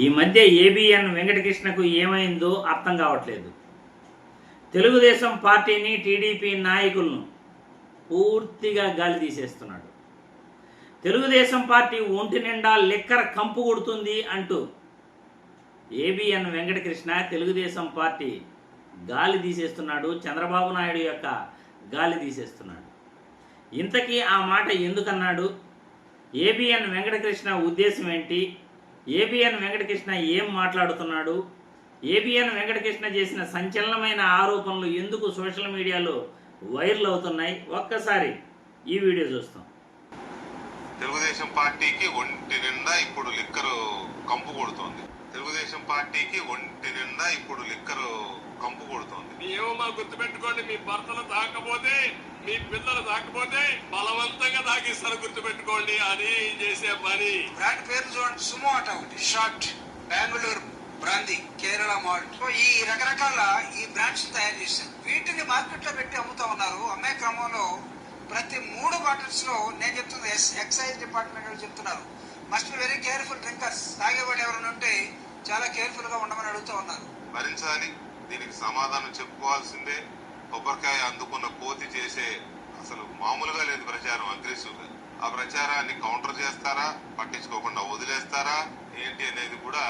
ఈ మధ్య ఏబిఎన్ వెంకటకృష్ణకు ఏమైందో అర్థం కావట్లేదు. తెలుగుదేశం పార్టీని టీడీపీ నాయకులను పూర్తిగా గాలి తీసేస్తున్నాడు. తెలుగుదేశం పార్టీ ఒంటి నిండా లిక్కర కంపు కొడుతుంది అంటూ ఏబిఎన్ వెంకటకృష్ణ తెలుగుదేశం పార్టీ గాలి తీసేస్తున్నాడు. చంద్రబాబు నాయుడు యొక్క గాలి తీసేస్తున్నాడు. ఇంతకీ ఆ మాట ఎందుకన్నాడు? ఏబిఎన్ వెంకటకృష్ణ ఉద్దేశం ఏంటి? ఏబిఎన్ వెంకటకృష్ణ ఏం మాట్లాడుతున్నాడు? ఏబిఎన్ వెంకటకృష్ణ చేసిన సంచలనమైన ఆరోపణలు ఎందుకు సోషల్ మీడియాలో వైరల్ అవుతున్నాయి? ఒక్కసారి ఈ వీడియో చూస్తాం. తెలుగుదేశం పార్టీకి ఒంటి నిండా ఇప్పుడు లిక్కరు కంపు కొడుతోంది. తెలుగుదేశం పార్టీకి ఒంటి నిండా ఇప్పుడు లిక్కరు కంపు కొడుతోంది. మీ ఏమో గుర్తుపెట్టుకోండి మీ భర్తలు తాకపోతే మీ పిల్లలు తాకపోతే బలవంతంగా తాగిస్తారు గుర్తుపెట్టుకోండి. అని చేసే పని. బ్రాండ్ పేరు చూడండి. సుమో అట ఒకటి. Short. Bengaluru brandy Kerala malt so ఈ రకరకాల ఈ బ్రాండ్స్ తయారు చేశారు. వీటిని మార్కెట్లో పెట్టి అమ్ముతా ఉన్నారు. అమ్మే క్రమంలో ప్రతి మూడు బాటిల్స్లో నేను చెప్తుంది ఎస్- ఎక్సైజ్ డిపార్ట్మెంట్ వాళ్ళు చెప్తున్నారు. Must be very careful drinkers. తాగేవాడు ఎవరైనా ఉంటే చాలా కేర్ఫుల్గా ఉండమని అడుగుతూ ఉన్నారు. భరించాలి. దీనికి సమాధానం చెప్పుకోవాల్సిందే. కొబ్బరికాయ అందుకున్న కోతి చేసే అసలు మామూలుగా లేదు ప్రచారం అగ్రెసివ్గా ఆ ప్రచారాన్ని కౌంటర్ చేస్తారా? పట్టించుకోకుండా వదిలేస్తారా? ఏంటి అనేది కూడా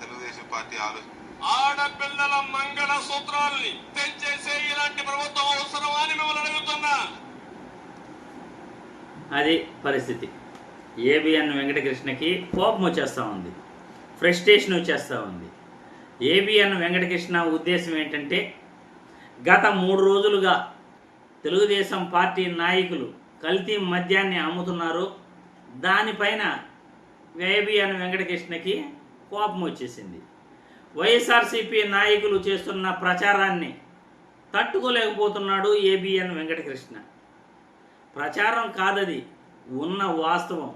తెలుగుదేశం పార్టీ ఆలోచన. ఆడపిల్లల మంగళ సూత్రాల్ని తెంచేసే ఇలాంటి ప్రభుత్వం అవసరమా అని మిమ్మల్ని అడుగుతున్నా. అది పరిస్థితి. ఏబిఎన్ వెంకటకృష్ణకి కోపం వచ్చేస్తూ ఉంది. ఫ్రస్ట్రేషన్ వచ్చేస్తూ ఉంది. ఏబిఎన్ వెంకటకృష్ణ ఉద్దేశం ఏంటంటే గత మూడు రోజులుగా తెలుగుదేశం పార్టీ నాయకులు కల్తీ మద్యాన్ని అమ్ముతున్నారు. దానిపైన ఏబిఎన్ వెంకటకృష్ణకి కోపం వచ్చేసింది. వైఎస్ఆర్సీపీ నాయకులు చేస్తున్న ప్రచారాన్ని తట్టుకోలేకపోతున్నాడు ఏబిఎన్ వెంకటకృష్ణ. ప్రచారం కాదది ఉన్న వాస్తవం.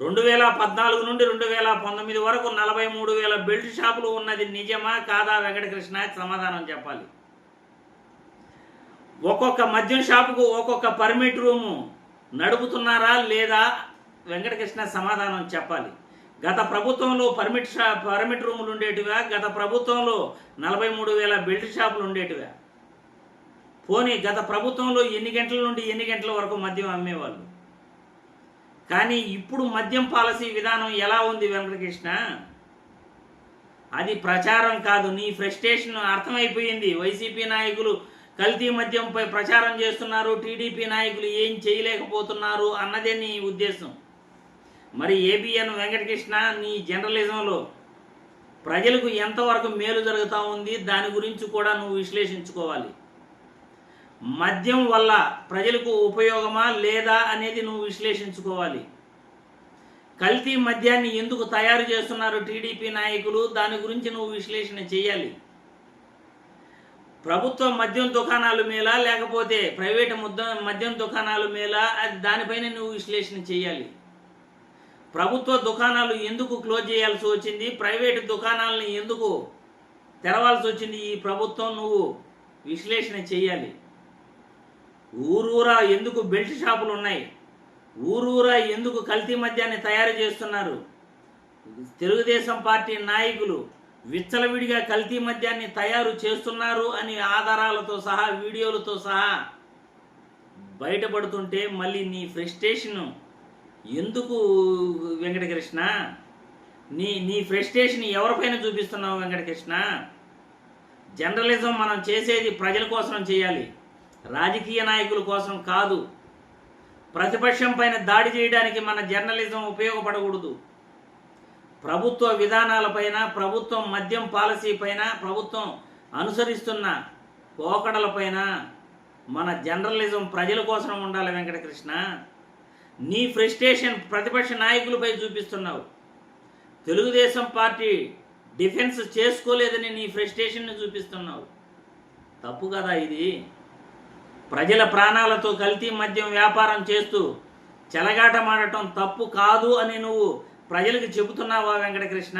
రెండు వేల పద్నాలుగు నుండి రెండు వేల పంతొమ్మిది వరకు నలభై మూడు వేల బెల్ట్ షాపులు ఉన్నది నిజమా కాదా వెంకటకృష్ణ సమాధానం చెప్పాలి. ఒక్కొక్క మద్యం షాపుకు ఒక్కొక్క పర్మిట్ రూము నడుపుతున్నారా లేదా? వెంకటకృష్ణ సమాధానం చెప్పాలి. గత ప్రభుత్వంలో పర్మిట్ షా పర్మిట్ రూములు ఉండేటివా? గత ప్రభుత్వంలో నలభై మూడు వేల బెల్ట్ షాపులు ఉండేటివా? పోనీ గత ప్రభుత్వంలో ఎన్ని గంటల నుండి ఎన్ని గంటల వరకు మద్యం అమ్మేవాళ్ళు? కానీ ఇప్పుడు మద్యం పాలసీ విధానం ఎలా ఉంది వెంకటకృష్ణ? అది ప్రచారం కాదు. నీ ఫ్రస్ట్రేషన్ అర్థమైపోయింది. వైసీపీ నాయకులు కల్తీ మద్యంపై ప్రచారం చేస్తున్నారు. టీడీపీ నాయకులు ఏం చేయలేకపోతున్నారు అన్నదే నీ ఉద్దేశం. మరి ఏబిఎన్ వెంకటకృష్ణ నీ జర్నలిజంలో ప్రజలకు ఎంతవరకు మేలు జరుగుతూ ఉంది? దాని గురించి కూడా నువ్వు విశ్లేషించుకోవాలి. మద్యం వల్ల ప్రజలకు ఉపయోగమా లేదా అనేది నువ్వు విశ్లేషించుకోవాలి. కల్తీ మద్యాన్ని ఎందుకు తయారు చేస్తున్నారు? టీడీపీ నాయకులు దాని గురించి నువ్వు విశ్లేషణ చేయాలి. ప్రభుత్వ మద్యం దుకాణాలు మేలా లేకపోతే ప్రైవేట్ ముద్ద మద్యం దుకాణాలు మేలా? అది దానిపైన నువ్వు విశ్లేషణ చేయాలి. ప్రభుత్వ దుకాణాలు ఎందుకు క్లోజ్ చేయాల్సి వచ్చింది? ప్రైవేటు దుకాణాలను ఎందుకు తెరవాల్సి వచ్చింది? ఈ ప్రభుత్వం నువ్వు విశ్లేషణ చేయాలి. ఊరూరా ఎందుకు బెల్ట్ షాపులు ఉన్నాయి? ఊరూరా ఎందుకు కల్తీ మద్యాన్ని తయారు చేస్తున్నారు? తెలుగుదేశం పార్టీ నాయకులు విచ్చలవిడిగా కల్తీ మద్యాన్ని తయారు చేస్తున్నారు అని ఆధారాలతో సహా వీడియోలతో సహా బయటపడుతుంటే మళ్ళీ నీ ఫ్రస్ట్రేషన్ ఎందుకు వెంకటకృష్ణ? నీ నీ ఫ్రస్ట్రేషన్ ఎవరిపైన చూపిస్తున్నావు వెంకటకృష్ణ? జర్నలిజం మనం చేసేది ప్రజల కోసం చేయాలి. రాజకీయ నాయకుల కోసం కాదు. ప్రతిపక్షం పైన దాడి చేయడానికి మన జర్నలిజం ఉపయోగపడకూడదు. ప్రభుత్వ విధానాలపైన ప్రభుత్వం మద్యం పాలసీ పైన ప్రభుత్వం అనుసరిస్తున్న పోకడలపైన మన జర్నలిజం ప్రజల కోసం ఉండాలి వెంకటకృష్ణ. నీ ఫ్రస్ట్రేషన్ ప్రతిపక్ష నాయకులపై చూపిస్తున్నావు. తెలుగుదేశం పార్టీ డిఫెన్స్ చేసుకోలేదని నీ ఫ్రస్ట్రేషన్ని చూపిస్తున్నావు. తప్పు కదా ఇది? ప్రజల ప్రాణాలతో కల్తీ మద్యం వ్యాపారం చేస్తూ చెలగాటమాడటం తప్పు కాదు అని నువ్వు ప్రజలకు చెబుతున్నావా వెంకటకృష్ణ?